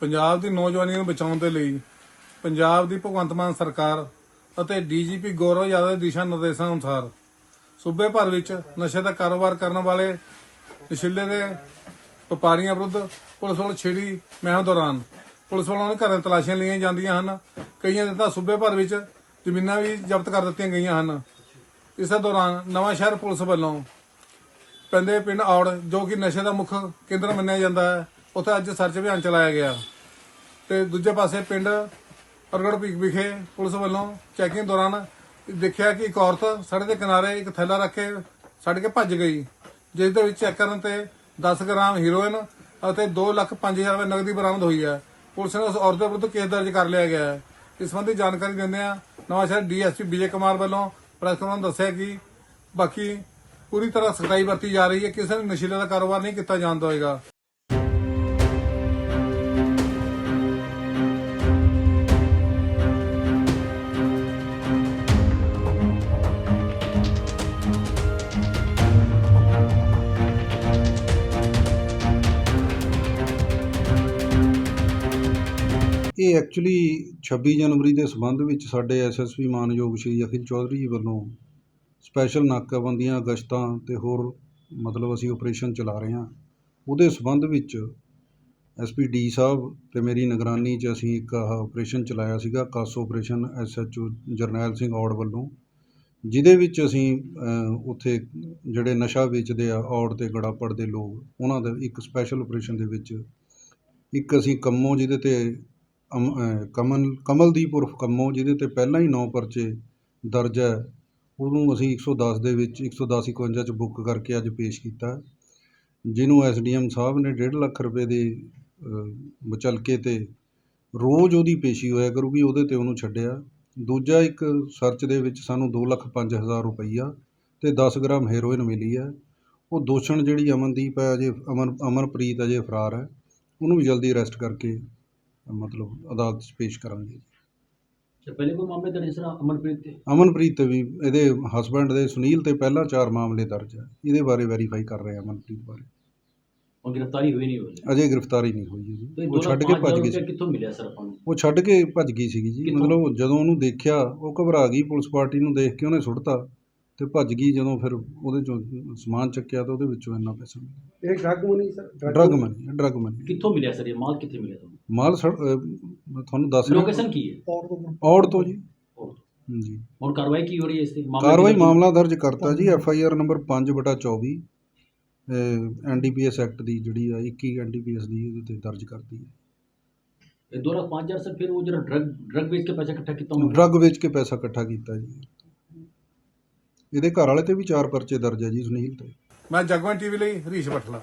ਪੰਜਾਬ ਦੀ ਨੌਜਵਾਨੀ ਨੂੰ ਬਚਾਉਣ ਦੇ ਲਈ ਪੰਜਾਬ ਦੀ ਭਗਵੰਤ ਮਾਨ ਸਰਕਾਰ ਅਤੇ ਡੀਜੀਪੀ ਗੌਰਵ ਯਾਦਵ ਦੇ ਦਿਸ਼ਾ ਨਿਰਦੇਸ਼ਾਂ ਅਨੁਸਾਰ ਸੂਬੇ ਭਰ ਵਿੱਚ ਨਸ਼ੇ ਦਾ ਕਾਰੋਬਾਰ ਕਰਨ ਵਾਲੇ ਨਸ਼ੀਲੇ ਦੇ ਵਪਾਰੀਆਂ ਵਿਰੁੱਧ ਪੁਲਿਸ ਵੱਲੋਂ ਛੇੜੀ ਮਹਿਮ ਦੌਰਾਨ ਪੁਲਿਸ ਵੱਲੋਂ ਉਹਨਾਂ ਘਰਾਂ ਤਲਾਸ਼ੀਆਂ ਲਈਆਂ ਜਾਂਦੀਆਂ ਹਨ। ਕਈਆਂ ਦੇ ਤਾਂ ਸੂਬੇ ਭਰ ਵਿੱਚ ਜ਼ਮੀਨਾਂ ਵੀ ਜ਼ਬਤ ਕਰ ਦਿੱਤੀਆਂ ਗਈਆਂ ਹਨ। ਇਸ ਦੌਰਾਨ ਨਵਾਂ ਸ਼ਹਿਰ ਪੁਲਿਸ ਵੱਲੋਂ ਪੈਂਦੇ ਪਿੰਡ ਔੜ, ਜੋ ਕਿ ਨਸ਼ੇ ਦਾ ਮੁੱਖ ਕੇਂਦਰ ਮੰਨਿਆ ਜਾਂਦਾ ਹੈ, ਉੱਥੇ ਅੱਜ ਸਰਚ ਅਭਿਆਨ ਚਲਾਇਆ ਗਿਆ। ਤੇ ਦੂਜੇ ਪਾਸੇ ਪਿੰਡ ਅਰਗੜ ਪੀਕ ਵਿਖੇ ਪੁਲਿਸ ਵੱਲੋਂ ਚੈਕਿੰਗ ਦੌਰਾਨ ਦੇਖਿਆ ਕਿ ਇੱਕ ਔਰਤ ਸੜਕ ਦੇ ਕਿਨਾਰੇ ਇੱਕ ਥੈਲਾ ਰੱਖ ਕੇ ਛੱਡ ਕੇ ਭੱਜ ਗਈ, ਜਿਸ ਦੇ ਵਿੱਚ ਚੈੱਕ ਕਰਨ ਤੇ 10 ਗ੍ਰਾਮ ਹੀਰੋਇਨ ਅਤੇ 2 ਲੱਖ 5000 ਰੁਪਏ ਨਗਦੀ ਬਰਾਮਦ ਹੋਈ ਹੈ। ਪੁਲਿਸ ਨੇ ਉਸ ਔਰਤ ਦੇ ਵਿਰੁੱਧ ਕੇਸ ਦਰਜ ਕਰ ਲਿਆ ਗਿਆ ਹੈ। ਇਸ ਸੰਬੰਧੀ ਜਾਣਕਾਰੀ ਦਿੰਦੇ ਆ ਨਵਾਂ ਸ਼ਹਿਰ ਡੀਐਸਪੀ ਵਿਜੇ ਕੁਮਾਰ ਵੱਲੋਂ ਪ੍ਰੈਸ ਕਾਨਫਰੰਸ ਦੱਸਿਆ ਕਿ ਬਾਕੀ ਪੂਰੀ ਤਰ੍ਹਾਂ ਸਖਤਾਈ ਵਰਤੀ ਜਾ ਰਹੀ ਹੈ। ਕਿਸੇ ਨੂੰ ਨਸ਼ੀਲੇ ਦਾ ਕਾਰੋਬਾਰ ਨਹੀਂ ਕੀਤਾ ਜਾਂਦਾ ਹੋਏਗਾ। ਇਹ ਐਕਚੁਅਲੀ 26 ਜਨਵਰੀ ਦੇ ਸੰਬੰਧ ਵਿੱਚ ਸਾਡੇ ਐਸਐਸਪੀ ਮਾਨਯੋਗ ਸ਼੍ਰੀ ਅਖਿਲ ਚੌਧਰੀ ਜੀ ਵੱਲੋਂ ਸਪੈਸ਼ਲ ਨਾਕਾਬੰਦੀਆਂ, ਗਸ਼ਤਾਂ ਤੇ ਹੋਰ ਮਤਲਬ ਅਸੀਂ ਆਪਰੇਸ਼ਨ ਚਲਾ ਰਹੇ ਹਾਂ। ਉਹਦੇ ਸੰਬੰਧ ਵਿੱਚ ਐਸਪੀ ਡੀ ਸਾਹਿਬ ਤੇ ਮੇਰੀ ਨਿਗਰਾਨੀ 'ਚ ਅਸੀਂ ਇੱਕ ਆਹ ਆਪਰੇਸ਼ਨ ਚਲਾਇਆ ਸੀਗਾ, CASO operation SHO Jarnail Singh Aurh ਵੱਲੋਂ, ਜਿਹਦੇ ਵਿੱਚ ਅਸੀਂ ਉੱਥੇ ਜਿਹੜੇ ਨਸ਼ਾ ਵੇਚਦੇ ਆ, ਔੜ ਤੇ ਗੜਾਪੜ ਦੇ ਲੋਕ, ਉਹਨਾਂ ਦਾ ਇੱਕ ਸਪੈਸ਼ਲ ਆਪਰੇਸ਼ਨ ਦੇ ਵਿੱਚ ਇੱਕ ਅਸੀਂ ਕੰਮੋ ਜਿਹਦੇ ਤੇ ਅਮ- ਕਮਲ ਕਮਲਦੀਪ ਉਰਫ ਕੰਮੋ ਜਿਹਦੇ ਤੇ ਪਹਿਲਾਂ ਹੀ ਨੌ ਪਰਚੇ ਦਰਜ ਹੈ ਉਹਨੂੰ ਅਸੀਂ 110 ਦੇ ਵਿੱਚ 110 51 ਚ ਬੁੱਕ ਕਰਕੇ ਅੱਜ ਪੇਸ਼ ਕੀਤਾ। ਜਿਹਨੂੰ ਐਸਡੀਐਮ ਸਾਹਿਬ ਨੇ 1.5 ਲੱਖ ਰੁਪਏ ਦੇ ਅਹ, ਤੇ ਰੋਜ਼ ਉਹਦੀ ਪੇਸ਼ੀ ਹੋਇਆ ਕਰੂਗੀ ਉਹਦੇ ਤੇ ਉਹਨੂੰ ਛੱਡਿਆ। ਦੂਜਾ ਇੱਕ ਸਰਚ ਦੇ ਵਿੱਚ ਸਾਨੂੰ 2 ਲੱਖ 5000 ਰੁਪਈਆ ਤੇ 10 ਗ੍ਰਾਮ ਹੈਰੋਇਨ ਮਿਲੀ ਹੈ। ਉਹ ਦੋਸ਼ਣ ਜਿਹੜੀ ਅਮਨਦੀਪ ਹੈ ਅਜੇ ਅਮਨ ਅਮਨਪ੍ਰੀਤ ਅਜੇ ਫਰਾਰ ਹੈ ਉਹਨੂੰ ਵੀ ਜਲਦੀ ਅਰੈਸਟ ਕਰਕੇ ਮਤਲਬ ਅਦਾਲਤ 'ਚ ਪੇਸ਼ ਕਰਾਂਗੇ ਤੇ ਪਹਿਲੇ ਕੋਈ ਮਾਮਲੇ ਦਰਜ ਸਰ ਅਮਨਪ੍ਰੀਤ ਤੇ? ਅਮਨਪ੍ਰੀਤ ਤੇ ਵੀ ਇਹਦੇ ਹਸਬੰਡ ਦੇ ਸੁਨੀਲ ਤੇ ਪਹਿਲਾਂ ਚਾਰ ਮਾਮਲੇ ਦਰਜ ਹੈ ਇਹਦੇ ਬਾਰੇ ਵੈਰੀਫਾਈ ਕਰ ਰਹੇ ਹਾਂ ਅਮਨਪ੍ਰੀਤ ਬਾਰੇ। ਉਹ ਗ੍ਰਿਫਤਾਰੀ ਹੋਈ ਨਹੀਂ ਹੋਈ? ਅਜੇ ਗ੍ਰਿਫਤਾਰੀ ਨਹੀਂ ਹੋਈ ਜੀ। ਉਹ ਛੱਡ ਕੇ ਭੱਜ ਗਈ ਸੀ। ਕਿੱਥੋਂ ਮਿਲਿਆ ਸਰ ਆਪਾਂ ਨੂੰ? ਉਹ ਛੱਡ ਕੇ ਭੱਜ ਗਈ ਸੀਗੀ ਜੀ? ਮਤਲਬ ਜਦੋਂ ਉਹਨੂੰ ਦੇਖਿਆ ਉਹ ਘਬਰਾ ਗਈ ਪੁਲਿਸ ਪਾਰਟੀ ਨੂੰ ਦੇਖ ਕੇ ਉਹਨੇ ਸੁੱਟਤਾ। ਤੇ ਭੱਜ ਗਈ ਜਦੋਂ ਫਿਰ ਉਹਦੇ ਚੋਂ ਸਮਾਨ ਚੱਕਿਆ ਤਾਂ ਉਹਦੇ ਵਿੱਚੋਂ ਇੰਨਾ ਪੈਸਾ ਮਿਲਿਆ। ਇਹ drug money sir drug money drug money ਕਿੱਥੋਂ ਮਿਲਿਆ ਸਰ ਇਹ ਮਾਲ ਕਿੱਥੇ ਮਿਲਿਆ ਤੁਹਾਨੂੰ? ਮਾਲ ਸੜ- ਅਹ, ਮੈਂ ਤੁਹਾਨੂੰ ਦੱਸ ਰਿਹਾ। ਲੋਕੇਸ਼ਨ ਕੀ ਹੈ? ਔੜ ਤੋਂ ਜੀ। ਉਹ। ਜੀ ਹੁਣ ਕਾਰਵਾਈ ਕੀ ਹੋ ਰਹੀ ਹੈ ਇਸ ਤੇ? ਮਾਮਲੇ ਕਾਰਵਾਈ? ਮਾਮਲਾ ਦਰਜ ਕਰਤਾ ਜੀ ਐਫ ਆਈ ਆਰ ਨੰਬਰ 5 ਬਟਾ 24 ਐਨਡੀਪੀਐਸ ਐਕਟ ਦੀ ਜਿਹੜੀ ਆ 21 ਐਨਡੀਪੀਐਸ ਦੀ ਇਹਦੇ ਤੇ ਦਰਜ ਕਰਤੀ ਹੈ। ਇਹ 2 ਲੱਖ 5000 ਸਰ ਫਿਰ ਉਹ ਜਿਹੜਾ ਡਰਗ ਡਰਗ ਵੇਚ ਕੇ ਪੈਸਾ ਇਕੱਠਾ ਕੀਤਾ ਹੋਣਾ ਡਰੱਗ ਵੇਚ ਕੇ ਪੈਸਾ ਇਕੱਠਾ ਕੀਤਾ ਜੀ। ਇਹਦੇ ਘਰ ਵਾਲੇ ਤੇ ਵੀ ਚਾਰ ਪਰਚੇ ਦਰਜ ਹੈ ਜੀ ਸੁਨੀਲ ਤੇ। ਮੈਂ ਜਗਵੰਤ ਟੀਵੀ ਲਈ ਹਰੀਸ਼ ਬਠਲਾ